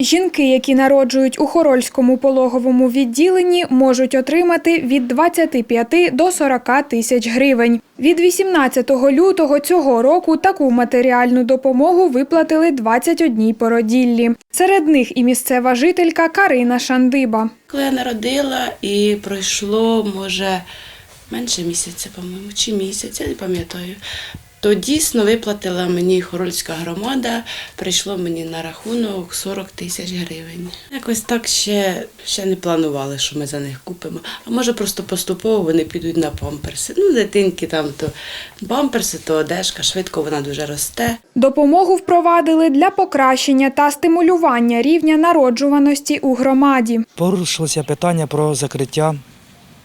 Жінки, які народжують у Хорольському пологовому відділенні, можуть отримати від 25 до 40 тисяч гривень. Від 18 лютого цього року таку матеріальну допомогу виплатили 21 породіллі. Серед них і місцева жителька Карина Шандиба. Коли я народила і пройшло, може, менше місяця, по-моєму, чи місяць, я не пам'ятаю. То дійсно виплатила мені Хорольська громада, прийшло мені на рахунок 40 тисяч гривень. Якось так ще, ще не планували, що ми за них купимо. А може просто поступово вони підуть на памперси. Ну, дитинки там то памперси, то одежка, швидко вона дуже росте. Допомогу впровадили для покращення та стимулювання рівня народжуваності у громаді. Порушилося питання про закриття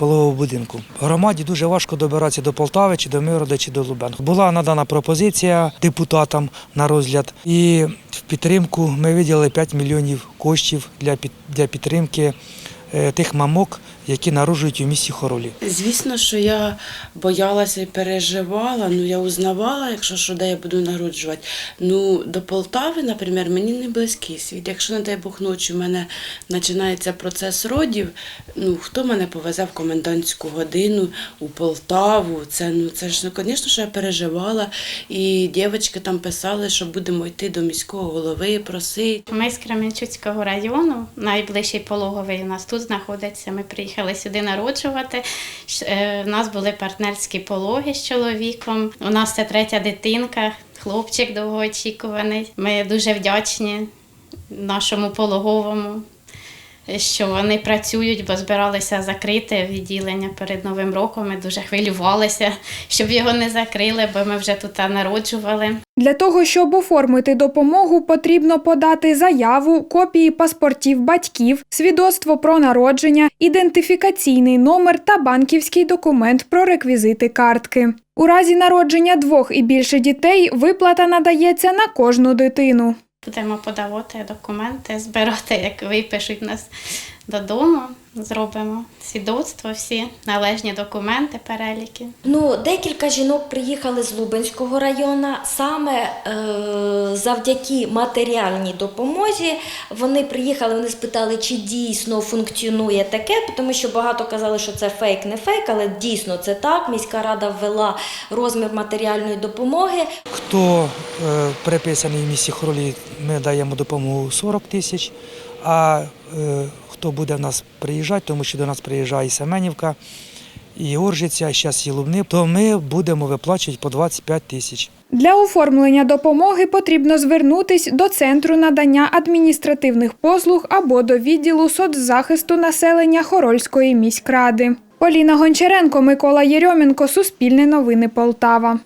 пологового будинку. Громаді дуже важко добиратися до Полтави, чи до Мирода, чи до Лубен. Була надана пропозиція депутатам на розгляд, і в підтримку ми виділили 5 мільйонів коштів для, підтримки е, тих мамок, які народжують у місті Хоролі. Звісно, що я боялася і переживала. Ну я узнавала, якщо що, де я буду народжувати. Ну до Полтави, наприклад, мені не близький світ. Якщо не дай Бог ночі в мене починається процес родів, ну хто мене повезе в комендантську годину у Полтаву? Це ну це ж ну, звісно, що я переживала. І дівчатки там писали, що будемо йти до міського голови, просити. Ми з Кременчуцького району, найближчий пологовий у нас тут знаходиться. Ми приїхали сюди народжувати. Е, У нас були партнерські пологи з чоловіком. У нас це третя дитинка, хлопчик довгоочікуваний. Ми дуже вдячні нашому пологовому. Що вони працюють, бо збиралися закрити відділення перед Новим роком. Ми дуже хвилювалися, щоб його не закрили, бо ми вже тут народжували. Для того, щоб оформити допомогу, потрібно подати заяву, копії паспортів батьків, свідоцтво про народження, ідентифікаційний номер та банківський документ про реквізити картки. У разі народження двох і більше дітей виплата надається на кожну дитину. Будемо подавати документи, збирати, як випишуть нас додому. Зробимо свідоцтво, всі належні документи, переліки. Ну, декілька жінок приїхали з Лубенського району. Саме е, завдяки матеріальній допомозі вони приїхали, вони спитали, чи дійсно функціонує таке, тому що багато казали, що це фейк, не фейк, але дійсно це так. Міська рада ввела розмір матеріальної допомоги. Хто е, приписаний в місті Хоролі, ми даємо допомогу 40 тисяч. А е, хто буде в нас приїжджати, тому що до нас приїжджає і Семенівка, і Оржиця, і зараз і Лубни, то ми будемо виплачувати по 25 тисяч. Для оформлення допомоги потрібно звернутись до Центру надання адміністративних послуг або до відділу соцзахисту населення Хорольської міськради. Поліна Гончаренко, Микола Єрьоменко, Суспільне новини Полтава.